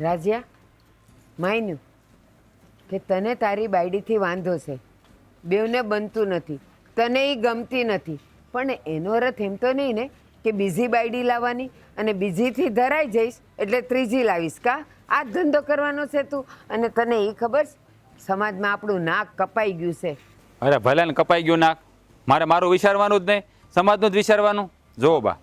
રાજ્યા માન્યું કે તને તારી બાયડીથી વાંધો છે. બેવને બનતું નથી તને એ ગમતી નથી. પણ એનો અર્થ એમ તો નહીં ને કે બીજી બાયડી લાવવાની અને બીજીથી ધરાઈ જઈશ એટલે ત્રીજી લાવીશ કા? આ ધંધો કરવાનો છે તું. અને તને એ ખબર છે? સમાજમાં આપણું નાક કપાઈ ગયું છે. અરે ભલે ને કપાઈ ગયું નાક. મારે મારું વિચારવાનું જ નહીં, સમાજનું જ વિચારવાનું. જુઓ બા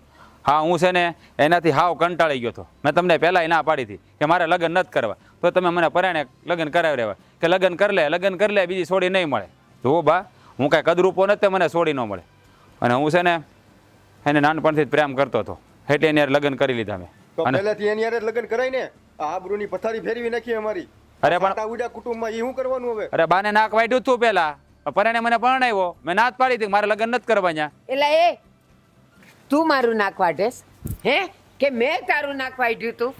હા હું છે ને એનાથી હાવ કંટાળી ગયો હતો. મેં તમને પહેલાં ના પાડી હતી કે મારે લગ્ન નથી કરવા. તો તમે મને પરાણે લગ્ન કરાવી રહેવા. કે લગ્ન કરી લે લગ્ન કરી લે બીજી છોડી નહીં મળે. જુઓ બા હું કાંઈ કદરૂપો નથી મને છોડી ન મળે. અને હું છે ને એને નાનપણથી જ પ્રેમ કરતો હતો. એટલે એની લગ્ન કરી લીધા મેં. તો અને એની યાર જ લગ્ન કરાય ને આબરૂની પથારી ફેરવી નાખી અમારી. અરે પણ- ઉડા કુટુંબમાં એ શું કરવાનું હવે? અરે બાને નાક વાઢ્યું હતું પહેલાં. પરાણે મને પરણાવ્યો. મેં નાત પાડી હતી મારે લગ્ન નથી કરવા ત્યાં એટલે એ તું મારું નાખવા ડેસ હે? કે મેં તારું નાખવા વાઢ્યું તું?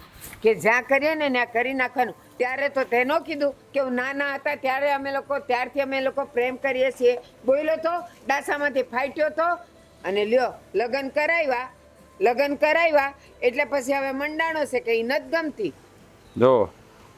કે જ્યાં કરીએ ને ત્યાં કરી નાખવાનું. ત્યારે તો તેનો કીધું કે નાના હતા ત્યારે અમે લોકો ત્યારથી અમે લોકો પ્રેમ કરીએ છીએ. બોલ્યો તો ડાસામાંથી ફાટ્યો તો અને લ્યો લગ્ન કરાવ્યા લગ્ન કરાવ્યા એટલે પછી હવે મંડાણો છે કે એ નથી ગમતી. જો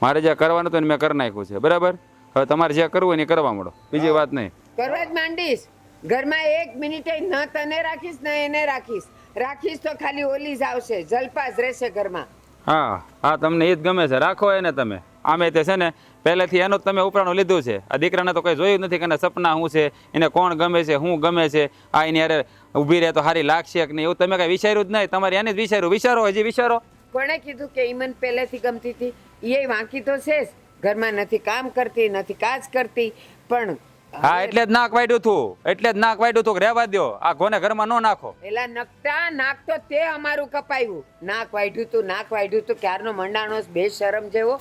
મારે જે કરવાનું હતું ને મેં કરી નાખ્યું છે. બરાબર? હવે તમારે જે કરવું ને એ કરવા માંડો બીજી વાત નહીં. કરવા જ માંડીશ. ઘરમાં એક મિનિટે ન તને રાખીશ ને એને રાખીશ. રાખીશ તો ખાલી ઓલી જ આવશે જલપાસ રહેશે ઘરમાં. હા હા તમને એ જ ગમે છે. રાખો એને તમે. આમે તે છે ને પહેલેથી એનું તમે ઉપરાણું લીધું છે. આ દીકરાને તો કંઈ જોયું નથી કે એના સપના શું છે એને કોણ ગમે છે શું ગમે છે. આ એની યારે ઊભી રહે તો સારી લાગશે કે નહીં એવું તમે કાંઈ વિચાર્યું જ નહીં. તમારે એને જ વિચાર્યું. વિચારો હજી વિચારો. કોણે કીધું કે ઈમન પહેલેથી ગમતી હતી? એ વાંકી તો છે જ. ઘરમાં નથી કામ કરતી નથી કાજ કરતી પણ હા એટલે જ નાક વાઢ્યું હતું એટલે જ નાક વાઢ્યું હતું કે રહેવા દ્યો. આ ઘોને ઘરમાં નો નાખો. એટલે નકટા નાક તો તે અમારું કપાયું. નાક વાઢ્યું તું નાક વાઢ્યું તું ક્યારનો મંડાણો બે શરમ જેવો.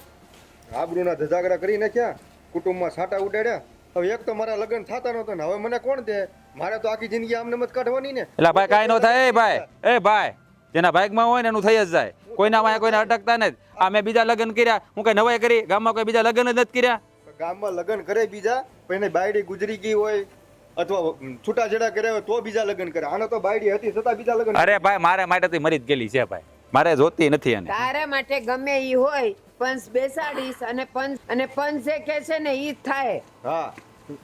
આબરૂના ધજાગરા કરી નાખ્યા. કુટુંબમાં સાટા ઉડાડ્યા. હવે એક તો મારા લગ્ન થતા નહોતા ને હવે મને કોણ દે? મારે તો આખી જિંદગી આમને મત કાઢવાની ને. એટલે ભાઈ કાઈ નો થાય. એ ભાઈ એ ભાઈ જેના ભાગમાં હોય ને એનું થઈ જ જાય. કોઈના વાય કોઈને અટકતા નથી. આ મેં બીજા લગ્ન કર્યા. હું કઈ નવાઈ કરી? ગામમાં કોઈ બીજા લગ્ન જ નથી કર્યા? ગામમાં લગ્ન કરે બીજા પણ એને બાયડી ગુજરી ગઈ હોય અથવા છૂટાછેડા કર્યા હોય તો બીજા લગ્ન કરે. આને તો બાયડી હતી છતાં બીજા લગ્ન અરે ભાઈ મારે માટે તો મરી જ ગયેલી છે ભાઈ. મારે જોતી નથી એને. તારા માટે ગમે ઈ હોય પંચ બેસાડીશ અને પંચ અને પંચ જે કે છે ને ઈ જ થાય. હા.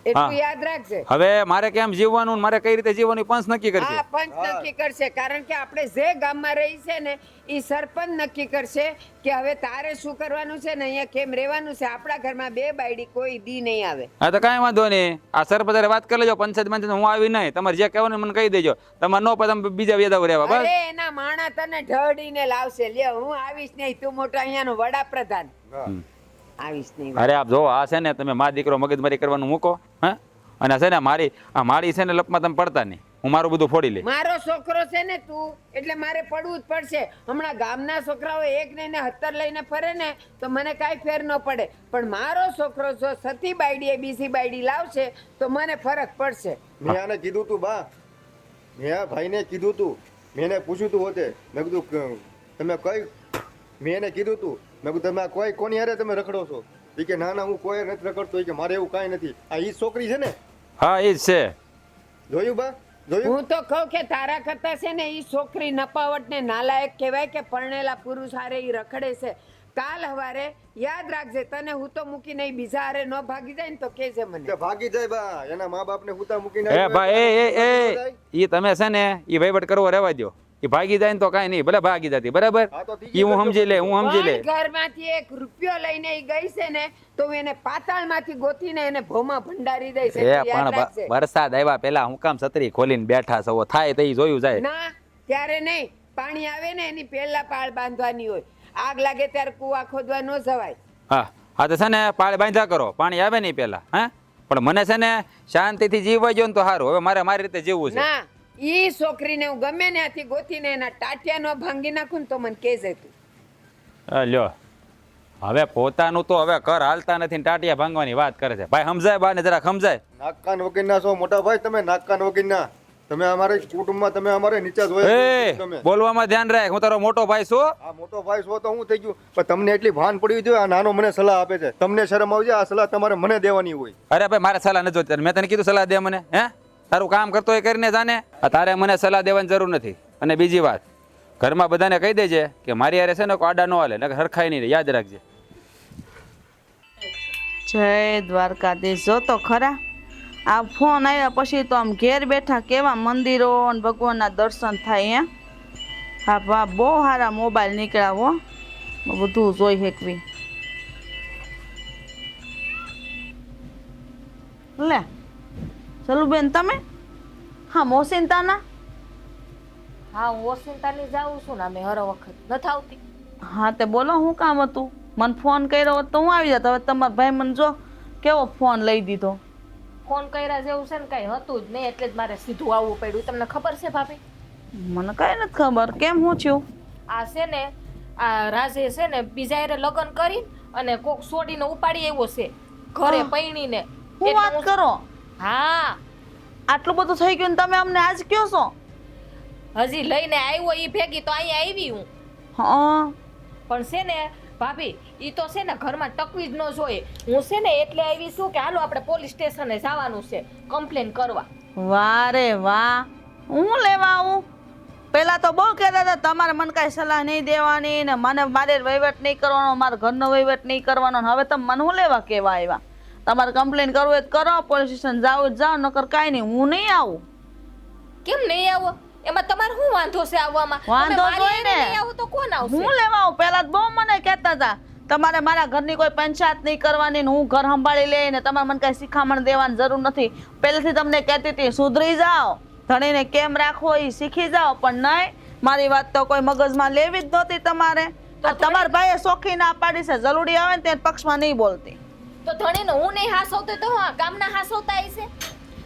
એટલું યાદ રાખજે. હવે મારે કેમ જીવવાનું મારે કઈ રીતે જીવવાનું પંચ નક્કી કરશે પંચ નક્કી કરશે. કારણ કે આપણે જે ગામમાં રહી છે ને એ સરપંચ નક્કી કરશે કે હવે તારે શું કરવાનું છે ને અહીંયા કેમ રહેવાનું છે? આપણા ઘરમાં બે બાયડી કોઈ દી નહીં આવે. હા તો કાંઈ વાંધો નહીં. આ સરપંચ વાત કરી લેજો પંચાયતમાં હું આવી નહીં. તમારે જે કહેવાનું મને કહી દેજો. તમારે નો પછી તમે બીજા વેદાવ રહેવા બસ. એના માણા તને ઢળીને લાવશે. લે હું આવીશ નહીં તું મોટો અહીંયાનો વડાપ્રધાન. આવીશ નહીં. અરે આપ જો આ છે ને તમે મા દીકરો મગજમારી કરવાનું મૂકો હા? અને છે ને મારી આ મારી છે ને લપમાં તમે પડતા નહીં. હું મારું બધું ફોડી લઈ મારો છોકરો છે ને તું એટલે મારે પડવું જ પડશે. હમણાં ગામના છોકરાઓ એક લઈને હત્તર લઈને ફરે ને તો મને કાંઈ ફેર ન પડે. પણ મારો છોકરો જો સતી બાયડી એ બીજી બાયડી લાવશે તો મને ફરક પડશે. મેં આને કીધું તું બા. મેં આ ભાઈને કીધું તું. મેં એને પૂછ્યું તું હોતે. મેં કીધું તમે કઈ મેં એને કીધું તું મેં કીધું તમે આ કોઈ કોની હારે તમે રખડો છો? એ કે ના ના હું કોઈ નથી રખડતો. એ કે મારે એવું કાંઈ નથી. આ ઈ છોકરી છે ને? હા એ જ છે. જોયું બા? હું તો કહું કે તારા કરતા છે ને એ છોકરી નપાવટ ને નાલાયક કહેવાય કે પરણેલા પુરુષ હારે એ રખડે છે. કાલ હવારે યાદ રાખજે તને હું તો મૂકી નહીં બીજા હારે ન ભાગી જાય ને તો કેજે મને. ભાગી જાય બા. એના મા બાપને હુતા મૂકીને એ ભાઈ એ એ. એ તમે છે ને એ વહીવટ કરવો રહેવા દો એ ભાગી જાય ને તો કાંઈ નહીં ભલે ભાગી જતી બરાબર એ હું સમજી લે હું સમજી લે. પણ ઘરમાંથી એક રૂપિયો લઈને ઈ ગઈ છે ને તો હું એને પાતાળમાંથી ગોતીને એને ભોમાં ભંડારી દઈશ એ પણ વરસાદ આવ્યા પેલા હું કામ છત્રી ખોલીને બેઠા છો થાય તો ઈ જોયું જાય. ના ત્યારે નહીં પાણી આવે ને એની પહેલા પાળ બાંધવાની હોય. આગ લાગે ત્યારે કુવા ખોદવા ન જવાય. હા હા તો છે ને પાળ બાંધ્યા કરો પાણી આવે નહીં પેલા હા? પણ મને છે ને શાંતિથી જીવવા જો ને તો સારું હવે મારે મારી રીતે જીવવું છે. ના ઈ છોકરીને હું ગમે ત્યાંથી ગોતીને એના ટાટિયાનો ભાંગી નાખું ને તો મને કે જતું લ્યો. હવે પોતાનું તો હવે કર હાલતા નથી ને ટાટિયા ભાંગવાની વાત કરે છે. ભાઈ સમજાય બા ને જરાક સમજાય? નાકકાન વગરના છો મોટા ભાઈ તમે નાકકાન કાન વગરના. તમે અમારે કુટુંબમાં તમે અમારે નીચે જોયા એ તમે. બોલવામાં ધ્યાન રાખ. હું તારો મોટો ભાઈ છું. આ મોટો ભાઈ છો તો હું થઈ ગયું. પણ તમને એટલી ભાન પડવી જોઈએ આ નાનો મને સલાહ આપે છે. તમને શરમ આવજે આ સલાહ તમારે મને દેવાની હોય. અરે ભાઈ મારે સલાહ નથી જોતી મેં તને કીધું સલાહ દે મને હે? તારું કામ કરતો એ કરીને જાને. તારે મને સલાહ દેવાની જરૂર નથી. અને બીજી વાત, ઘરમાં બધાને કહી દેજે કે મારી યારે છે ને કોઈ આડા ન હાલે, નકર હરખાય નહીં યાદ રાખજે. જય દ્વારકાધીશ. જો તો ખરા. આ ફોન આવ્યા પછી તો આમ ઘેર બેઠા કેવા મંદિરો અને ભગવાનના દર્શન થાય, હે? હા, ભા, બહુ સારા મોબાઈલ નીકળ્યા હો બધું જોઈ શકવી. લે. ચલું બેન તમે? હા મોસિનતાના? હા હું ઓસિંતાની જાઉં છું ને અમે હર વખત. નથી આવતી. હા તે બોલો શું કામ હતું? મને ફોન કર્યો હોત તો હું આવી જાત. હવે તમારા ભાઈ મને જો કેવો ફોન લઈ દીધો? ફોન કર્યા જેવું છે ને કઈ હતું જ નહીં એટલે જ મારે સીધું આવવું પડ્યું. તમને ખબર છે ભાભી? મને કઈ નથી ખબર. કેમ હું છું આ છે ને આ રાજે છે ને બીજા હારે લગ્ન કરી અને કોક છોડીને ઉપાડી આવ્યો છે. ઘરે. પૈણીને. શું વાત કરો. હા. આટલું બધું થઈ ગયું ને તમે અમને આજ કયો છો? હજી લઈને આવ્યો એ ભેગી તો અહીંયા આવી હું. હા. પણ છે ને ભાભી એ તો છે ને ઘરમાં ટકવી જ ન જોઈએ. હું છે ને એટલે આવી છું કે હાલો આપણે પોલીસ સ્ટેશને જવાનું છે કમ્પ્લેન કરવા. વાહ રે વાહ. હું લેવા આવું? પેલા તો બહુ કહેતા હતા તમારે મને કાંઈ સલાહ નહીં દેવાની ને મને મારે વહીવટ નહીં કરવાનો મારા ઘરનો વહીવટ નહીં કરવાનો ને હવે તમે મને હું લેવા કેવા આવ્યા? તમારે કમ્પ્લેન કરવું હોય તો કરો પોલીસ સ્ટેશન જાઓ જાઓ નકર કાંઈ નહીં. હું નહીં આવું. કેમ નહીં આવો? એમાં તમારે શું વાંધો છે આવવામાં? વાંધો જોઈ ને. હારે તો કોણ આવશે? હું લેવા આવું? પહેલા તો બહુ મને કહેતા હતા તમારે મારા ઘરની કોઈ પંચાયત નહીં કરવાની ને હું ઘર સંભાળી લઈ ને તમારે મને કાંઈ શિખામણ દેવાની જરૂર નથી. પહેલેથી તમને કહેતી હતી સુધરી જાઓ. ધણીને કેમ રાખવો એ શીખી જાઓ. પણ નહીં મારી વાત તો કોઈ મગજમાં લેવી જ નહોતી તમારે. તમારા ભાઈએ શોખી ના પાડી છે. જરૂરી આવે ને તે પક્ષમાં નહીં બોલતી. તો ધણીને હું નહીં હાસવતો તો હા ગામના હાસવતા છે?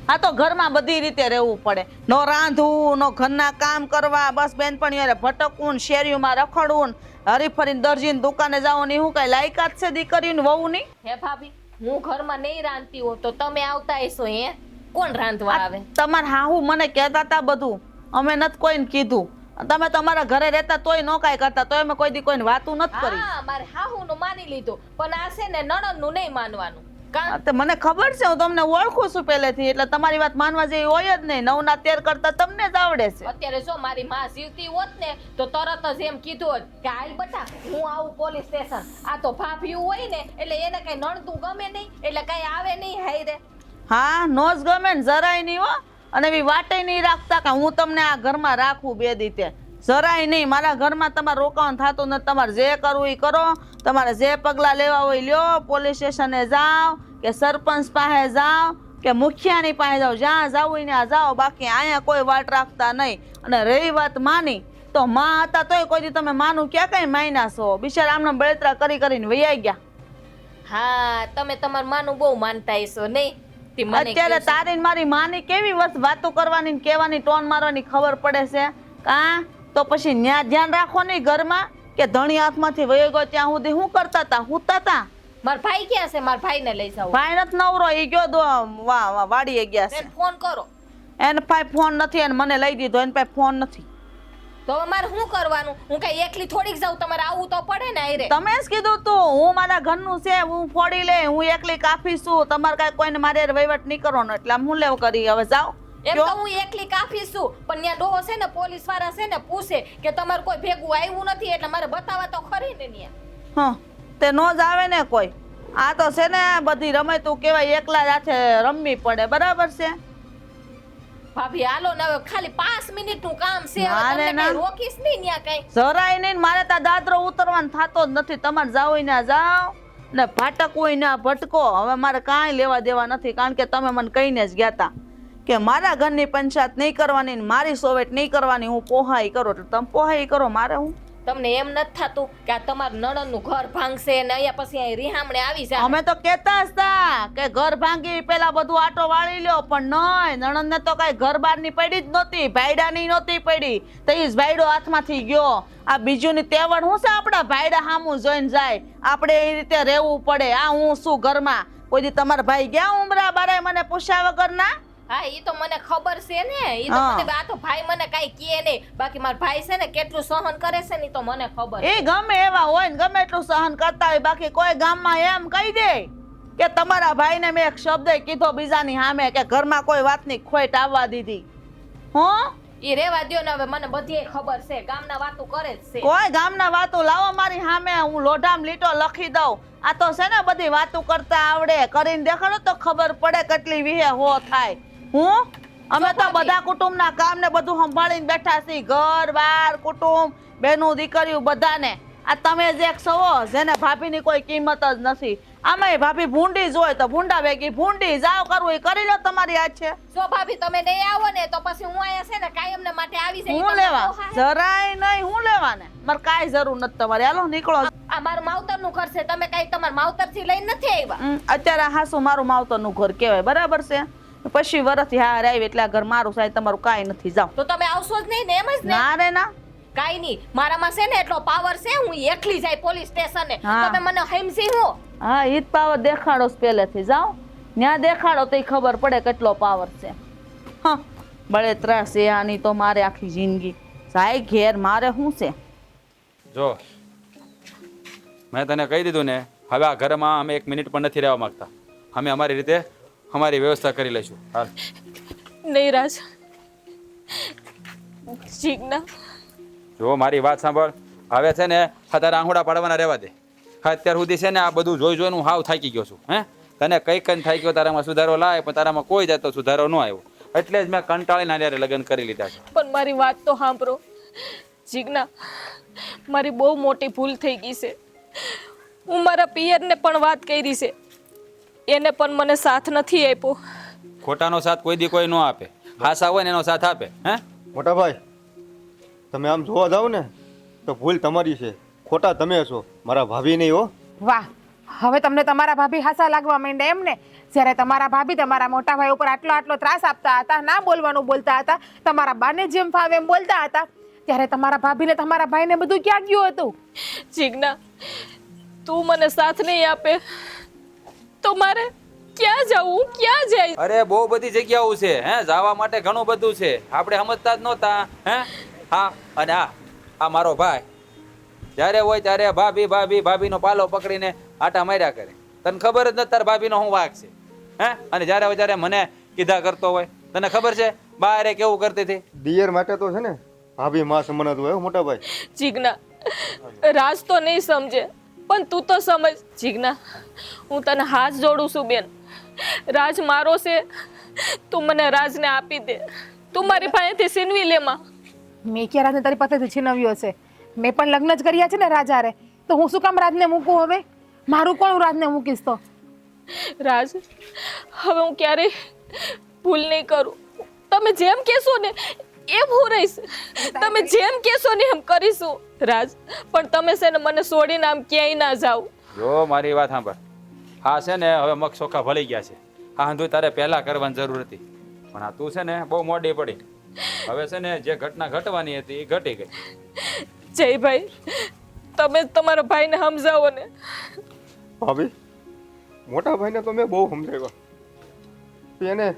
આ તો ઘરમાં બધી રીતે રહેવું પડે. નો રાંધવું નો ઘરના કામ કરવા બસ બેનપણી હારે ભટકવું ને શેરીઓમાં રખડવું ને હરીફરીને દરજીને દુકાને જવું ને હું કઈ લાયકાત છે દીકરીને વહુ નહીં હે ભાભી હું ઘરમાં નહીં રાંધતી હોઉં તો તમે આવતા હશો હે કોણ રાંધવા આવે? તમારા હાહુ મને કહેતા હતા બધું. અમે નથી કોઈને કીધું. તમે તમારા ઘરે રહેતા તોય નો કાંઈ કરતા તોય અમે કોઈ દી કોઈને વાતું નથી કરી. હા મારે હાહુ નું માની લીધું પણ આ છે ને નણંદનું નહીં માનવાનું. હા, તે મને ખબર છે હું તમને ઓળખું છું પહેલેથી એટલે તમારી વાત માનવા જેવી હોય જ નહીં. નવના તેર કરતા તમને જ આવડે છે. અત્યારે જો મારી માં જીવતી હોત ને તો તરત જ એમ કીધું હોત કે હાલ બટા હું આવું પોલીસ સ્ટેશન. આ તો ફાફ્યું હોય ને એટલે એને કઈ નણતું ગમે નહીં એટલે કઈ આવે નહીં હાઈ રે હા નો જ ગમે ને જરાય નહીં હો. અને એવી વાટે નહીં રાખતા કે હું તમને આ ઘરમાં રાખું બે દીતે જરાય નહીં. મારા ઘરમાં તમારે રોકાણ થતું નથી. તમારે જે કરવું એ કરો. તમારે જે પગલાં લેવા હોય લ્યો. પોલીસ સ્ટેશને જાઓ કે સરપંચ પાસે જાઓ કે મુખિયાની પાસે જાઓ. જ્યાં જાવ હોય ત્યાં જાઓ. બાકી અહીંયા કોઈ વાટ રાખતા નહીં. અને રહી વાત માની તો માં હતા તોય કોઈ તમે માનું ક્યાં કઈ માયના છો? બિચારા આમને બળતરા કરી કરીને વૈયા ગયા. હા, તમે તમારું માનું બહુ માનતા હશો, નહીં? અત્યારે તારી મારી માની કેવી વસ્ત વાતો કરવાની કેવાની ટોન મારવાની ખબર પડે છે? કા? તો પછી ન્યા ધ્યાન રાખો નહીં ઘરમાં કે ધણી હાથમાંથી વયો ગયો ત્યાં સુધી શું કરતા હતા હુતા હતા મારા ભાઈ ક્યાં છે? મારા ભાઈને લઈ જાવ ભાઈ નથી નવરો એ ગયો દો વા વા વાડીએ ગયા છે. ફોન કરો. એને ભાઈ ફોન નથી અને મને લઈ દીધો એને પાસે ફોન નથી. તો અમારે શું કરવાનું? હું કઈ એકલી થોડીક જાઉં તમારે આવું તો પડે ને આયરે. તમે જ કીધું તું હું મારા ઘરનું છે હું ફોડી લે હું એકલી કાફી છું તમારે કાંઈ કોઈને મારે વહીવટ નહીં કરવાનો એટલે હું લેવ કરી હવે જાઓ. એમ તો હું એકલી કાફી છું પણ ત્યાં ડોહો છે ને પોલીસવાળા છે ને પૂછે કે તમારે કોઈ ભેગું આવ્યું નથી એટલે મારે બતાવવા તો ખરી ને ત્યાં. હં તે નો જ આવે ને કોઈ. આ તો છે ને બધી રમે તું કેવાય એકલા સાથે રમવી પડે બરાબર છે? ભાભી હાલો ને હવે ખાલી પાંચ મિનિટનું કામ છે હવે તમને રોકીશ નહીં ત્યાં કઈ? જરાય નહીં મારે ત્યાં દાદરો ઉતરવાનો થતો જ નથી. તમારે જાવ હોય ને જાઓ ને ભાટક હોય ને ભટકો. હવે મારે કાંઈ લેવા દેવા નથી કારણ કે તમે મને કહીને જ ગયા તા કે મારા ઘરની પંચાયત નહીં કરવાની મારી સોવેટ નહીં કરવાની હું પોહાઈ કરો. એટલે તમે પોહાઈ કરો મારે હું? તમને એમ નથી થતું કે આ તમારું નણંદનું ઘર ભાંગશે ને અહીંયા પછી અહીં રિહામણે આવી જાય. અમે તો કહેતા જ તા કે ઘર ભાંગી પેલા બધું આટો વાળી લ્યો, પણ નહીં, નણંદને તો કઈ ઘર બહારની પડી જ નહોતી ભાઈડાની નહોતી પડી. તો એ ભાઈડો હાથમાંથી ગયો. આ બીજું ની તેવડ શું છે આપણા ભાઈડા સામું જોઈને જાય? આપણે એ રીતે રહેવું પડે. આ હું શું ઘરમાં? કોઈ દી તમારા ભાઈ ગયા ઉમરા બારે મને પૂછ્યા વગર ના હા એ તો મને ખબર છે ને. એ તો મને આ તો ભાઈ મને કાઈ કહે નહીં. બાકી મારો ભાઈ છે ને કેટલું સહન કરે છે ને તો મને ખબર એ ગમે એવા હોય ને ગમે એટલું સહન કરતા હોય બાકી કોઈ ગામમાં એમ કહી દે કે તમારા ભાઈને મેં એક શબ્દ કીધો બીજાની સામે કે ઘરમાં કોઈ વાતની ખોટ આવવા દીધી. હો? એ રેવા દ્યો ને હવે મને બધી ખબર છે. ગામના વાતો કરે જ છે. કોઈ ગામના વાતો લાવો મારી સામે હું લોઢામ લીટો લખી દઉં. આ તો છે ને બધી વાતો કરતા આવડે. કરીને દેખાડો તો ખબર પડે કેટલી વિહે હો થાય. હું? અમે તો બધા કુટુંબના કામ ને બધું સંભાળીને બેઠા છીએ. ઘર બાર કુટુંબ બેનું દીકરીઓ બધાને. આ તમે જે છો જેને ભાભીની કોઈ કિંમત જ નથી. આમાંય ભાભી ભૂંડી જ હોય તો ભૂંડા ભેગી. ભૂંડી જાવ કરવું એ કરી લો તમારી આ છે જો ભાભી તમે નહીં આવો ને તો પછી હું અહીંયા છે ને કાયમને માટે આવી જઈશ હું લેવા? જરાય નહીં હું લેવા ને મારે કાંઈ જરૂર નથી તમારે. હાલો નીકળો. આ મારું માવતરનું ઘર છે. તમે કઈ તમારા માવતરથી લઈને નથી આવ્યા? અત્યારે હાસુ મારું માવતરનું ઘર કહેવાય. બરાબર છે? પછી વરસથી હાર આવી એટલે આ ઘર મારું સાહેબ તમારું કાંઈ નથી. જાઓ. તો તમે આવશો જ નહીં ને એમ જ ને? ના રે ના. કાંઈ નહીં. મારામાં છે ને એટલો પાવર છે હું એકલી જાય પોલીસ સ્ટેશને તમે મને હેમસી હું? હા ઈ જ પાવર દેખાડો પહેલેથી. જાઓ. ત્યાં દેખાડો તો ખબર પડે કેટલો પાવર છે. હા બળે ત્રાસ છે આની તો મારે આખી જિંદગી. સાહેબ ઘેર મારે શું છે? જો મેં તને કહી દીધું ને હવે આ ઘરમાં અમે એક મિનિટ પણ નથી રહેવા માંગતા. અમે અમારી રીતે અમારી વ્યવસ્થા કરી લઈશું. હાલ. નહીં રાજ. જીજ્ઞા. જો મારી વાત સાંભળ હવે છે ને આ તારા આંગોડા પાડવાના રહેવા દે. અત્યાર સુધી છે ને આ બધું જોઈ જોઈને હું હાવ થાકી ગયો છું હે? તને કઈ કઈ થાય ગયો તારામાં સુધારો લાય પણ તારામાં કોઈ જાતનો સુધારો ન આવ્યો. એટલે જ મેં કંટાળીને હારે લગ્ન કરી લીધા છે. પણ મારી વાત તો સાંભળો. જીજ્ઞા મારી બહુ મોટી ભૂલ થઈ ગઈ છે. હું મારા પિયરને પણ વાત કરી છે. એને પણ મને સાથ નથી આપ્યો. ખોટાનો સાથ કોઈ દી કોઈ ન આપે. હાસા હોય ને એનો સાથ આપે હે? મોટા ભાઈ તમે આમ જોવા જાવ ને તો ભૂલ તમારી છે. ખોટા તમે છો મારા ભાભી નહીં હો. વાહ હવે તમને તમારા ભાભી હાસા લાગવા માંડે એમ ને? જ્યારે તમારા ભાભી તમારા મોટા ભાઈ ઉપર આટલો આટલો ત્રાસ આપતા હતા ના બોલવાનું બોલતા હતા તમારા બાને જેમ ફાવે એમ બોલતા હતા ત્યારે તમારા ભાભીને તમારા ભાઈને બધું ક્યાં ગયું હતું? જીજ્ઞા તું મને સાથ નહીં આપે. તો મારે ક્યાં જવું? ક્યાં જાય? અરે બહુ બધી જગ્યાઓ છે હે? જવા માટે ઘણું બધું છે. આપણે સમજતા જ નહોતા હે? હા અને આ આ મારો ભાઈ. જ્યારે હોય ત્યારે ભાભી ભાભી ભાભીનો પાલો પકડીને આટા માર્યા કરે. તને ખબર જ ન તાર ભાભીનો હું વાક છે હે? અને જ્યારે હોય ત્યારે મને કીધા કરતો હોય. તને ખબર છે? બારે કેવું કરતી હતી? દિયર માટે તો છે ને ભાભી માં સમાન જ હોય હો મોટા ભાઈ. જીજ્ઞા રાજ તો નહીં સમજે. પણ તું તો સમજ જીજ્ઞા હું તને હાથ જોડું છું બેન. રાજ મારો છે તું મને રાજને આપી દે. તું મારી પાસેથી સીનવી લેમાં મેં ક્યાં રાજને તારી પાસેથી છીનવ્યો છે? મેં પણ લગ્ન જ કર્યા છે ને રાજારે. તો હું શું કામ રાજને મૂકું હવે? મારું કોણ રાજને મૂકીશ તો? રાજ હવે હું ક્યારેય ભૂલ નહીં કરું. તમે જેમ કહેશો ને હું રહીશ. તમે જેમ કહેશો ને એમ કરીશું. રાજ પણ તમે છે ને મને છોડીને આમ ક્યાંય ના જાઓ. જો મારી વાત સાંભળ. હા છે ને હવે મગ ચોખા ભળી ગયા છે. હા હંધુ તારે પહેલા કરવાની જરૂર હતી. પણ આ તું છે ને બહુ મોડી પડી. હવે છે ને જે ઘટના ઘટવાની હતી એ ઘટી ગઈ. જયભાઈ તમે જ તમારા ભાઈને સમજાવો ને. ભાભી મોટા ભાઈને તો મેં બહુ સમજાવ્યા. એને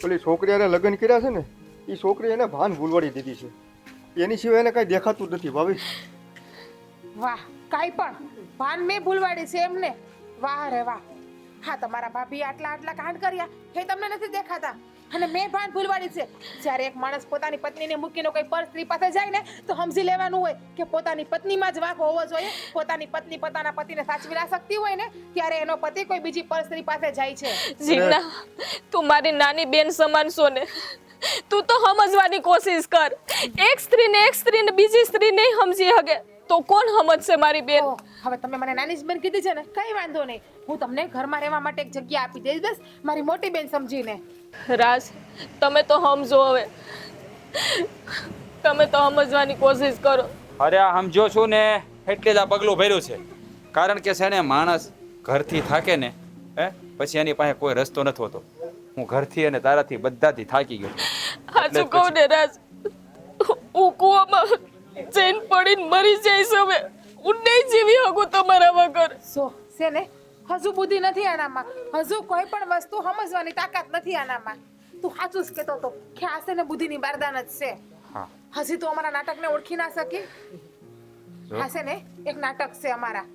પેલી છોકરી લગ્ન કર્યા છે ને એ છોકરી એને ભાન ભૂલવાડી દીધી છે. એની સિવાય એને કાંઈ દેખાતું નથી, ભાભી. વાહ, કાંઈ પણ. ભાન મેં ભૂલવાડી છે એમને. વાહ રે વાહ. હા તમારા ભાભી આટલા આટલા કાંડ કર્યા. એ તમને નથી દેખાતા? અને મેં ભાન ભૂલવાડી છે. જ્યારે એક માણસ પોતાની પત્નીને મૂકીને કોઈ પર સ્ત્રી પાસે જાય ને, તો સમજી લેવાનું હોય કે પોતાની પત્નીમાં જ વાંક હોવો જોઈએ. પોતાની પત્ની પોતાના પતિને સાચવી ના શકતી હોય ને, ત્યારે એનો પતિ કોઈ બીજી પર સ્ત્રી પાસે જાય છે. જીના તું મારી નાની બેન સમાન છો ને, તું તો સમજવાની કોશિશ કર. એક સ્ત્રીને એક સ્ત્રીને બીજી સ્ત્રી નહીં સમજી શકે તો કોણ સમજશે મારી બેન? હવે તમે મને નાની જ બેન કીધી છે ને કઈ વાંધો નહીં. હું તમને ઘરમાં રહેવા માટે એક જગ્યા આપી દઈશ બસ. મારી મોટી બેન સમજીને. રાજ તમે તો સમજો હવે. તમે તો સમજવાની કોશિશ કરો. અરે આ સમજો છું ને એટલે જ આ પગલું ભર્યું છે. કારણ કે છે ને માણસ ઘરથી થાકે ને હે પછી એની પાસે કોઈ રસ્તો નથી હોતો. હું ઘરથી અને તારાથી બધાથી થાકી ગયો. સાચું કહું ને રાજ? હું કૂવામાં જઈને પડીને મરી જઈશ હવે. હું નહીં જીવી શકું તમારા વગર. સો છે ને હજુ બુદ્ધિ નથી આનામાં. હજુ કોઈ પણ વસ્તુ સમજવાની તાકાત નથી આનામાં. તું સાચું જ કહેતો હતો કે આ છે ને બુદ્ધિની બારદાન જ છે. હા. હજી તો અમારા નાટકને ઓળખી ના શકી. હા છે ને એક નાટક છે અમારા.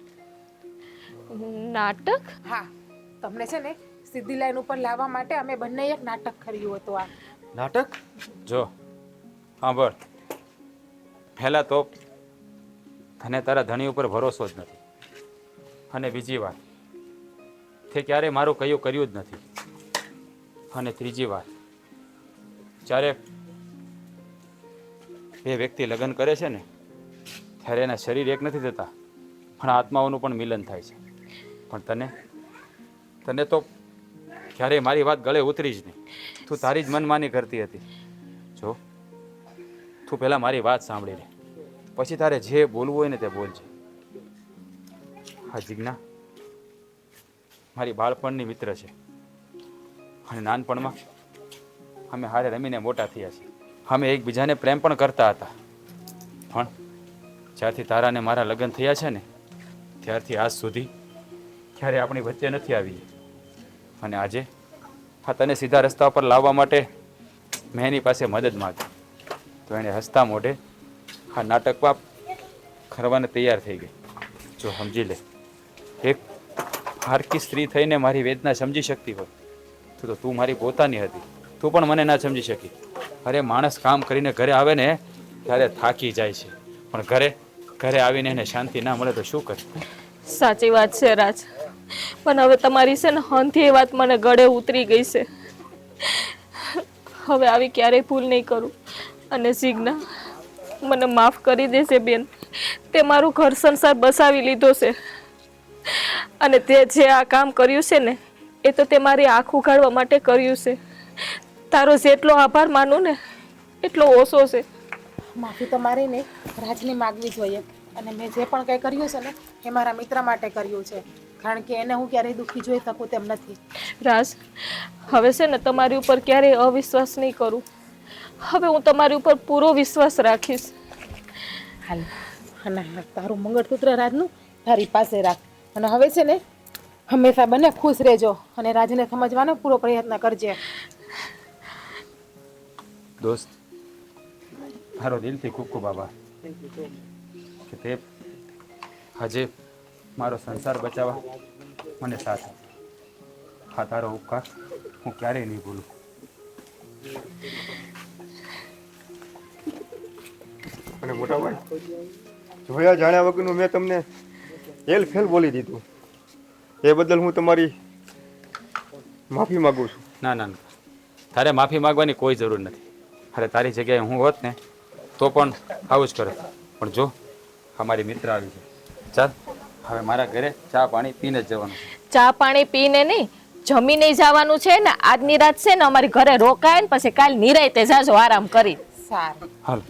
નાટક? હા. તમને છે ને સીધી લાઈન ઉપર લાવવા માટે અમે બંને એક નાટક કર્યું હતું આ. નાટક? જો સાંભળ. પહેલાં તો તને તારા ધણી ઉપર ભરોસો જ નથી. અને બીજી વાત, તે ક્યારેય મારું કયું કર્યું જ નથી. અને ત્રીજી વાત, જ્યારે બે વ્યક્તિ લગ્ન કરે છે ને, ત્યારે એના શરીર એક નથી થતા, પણ આત્માઓનું પણ મિલન થાય છે. પણ તને તને તો ક્યારેય મારી વાત ગળે ઉતરી જ નહીં. તું તારી જ મનમાની કરતી હતી. જો તું પહેલાં મારી વાત સાંભળી લે. પછી તારે જે બોલવું હોય ને તે બોલજે. હા, જિજ્ઞા. મારી બાળપણની મિત્ર છે. અને નાનપણમાં અમે હારે રમીને મોટા થયા છીએ. અમે એકબીજાને પ્રેમ પણ કરતા હતા. પણ જ્યારથી તારા ને મારા લગ્ન થયા છે ને, ત્યારથી આજ સુધી ક્યારે આપણી વચ્ચે નથી આવી અને આજે હા તને સીધા રસ્તા પર લાવવા માટે મેં એની પાસે મદદ માંગી. તો એણે હસતા મોઢે આ નાટકમાં ખરવાને તૈયાર થઈ ગઈ. જો સમજી લે. એક હારકી સ્ત્રી થઈને મારી વેદના સમજી શકતી હોય, તો તો મારી પોતાની હતી. તું પણ મને ના સમજી શકી. અરે માણસ કામ કરીને ઘરે આવે ને, ત્યારે થાકી જાય છે. પણ ઘરે ઘરે આવીને એને શાંતિ ના મળે તો શું કરે? સાચી વાત છે રાજ. પણ હવે તમારી છે ને હંથી એ વાત મને ગળે ઉતરી ગઈ છે. હવે આવી ક્યારેય ભૂલ નહીં કરું. અને સિગ્ના મને માફ કરી દેશે બેન. તે મારું ઘર સંસાર બસાવી લીધો છે. અને તે જે આ કામ કર્યું છે ને એ તો તે મારી આંખ ઉઘાડવા માટે કર્યું છે. તારો જેટલો આભાર માનું ને એટલો ઓછો છે. માફી તો મારી ને રાજની માગવી જોઈએ. અને મેં જે પણ કંઈ કર્યું છે ને એ મારા મિત્ર માટે કર્યું છે. કારણ કે એને હું ક્યારેય દુઃખી જોઈ શકું તેમ નથી. રાજ હવે છે ને તમારી ઉપર ક્યારેય અવિશ્વાસ નહીં કરું. હવે હું તમારી ઉપર પૂરો વિશ્વાસ રાખીશ. હાલ. અને હા, તારું મંગળસૂત્ર રાજનું તારી પાસે રાખ. અને હવે છે ને હંમેશા બંને ખુશ રહેજો અને રાજને સમજવાનો પૂરો પ્રયત્ન કરજે. દોસ્ત મારો દિલથી ખૂબ ખૂબ આભાર. કે તે આજે મારો સંસાર બચાવવા મને સાથ. હા તારો ઉપકાર હું ક્યારેય નહીં ભૂલું. અને મોટા ભાઈ. જોયા જાણ્યા વગરનું મેં તમને હેલ ફેલ બોલી દીધું. એ બદલ હું તમારી માફી માગું છું. ના ના ના. તારે માફી માંગવાની કોઈ જરૂર નથી. અરે તારી જગ્યાએ હું હોત ને તો પણ આવું જ કરે પણ જો અમારી મિત્ર આવી છે. ચાલ હવે મારા ઘરે ચા પાણી પીને જ જવાનું ચા પાણી પીને નહીં જમીને જવાનું છે ને આજની રાત છે ને અમારી ઘરે રોકાય ને પછી કાલ નિરાયતે જાજો આરામ કરી. સારું. હાલ.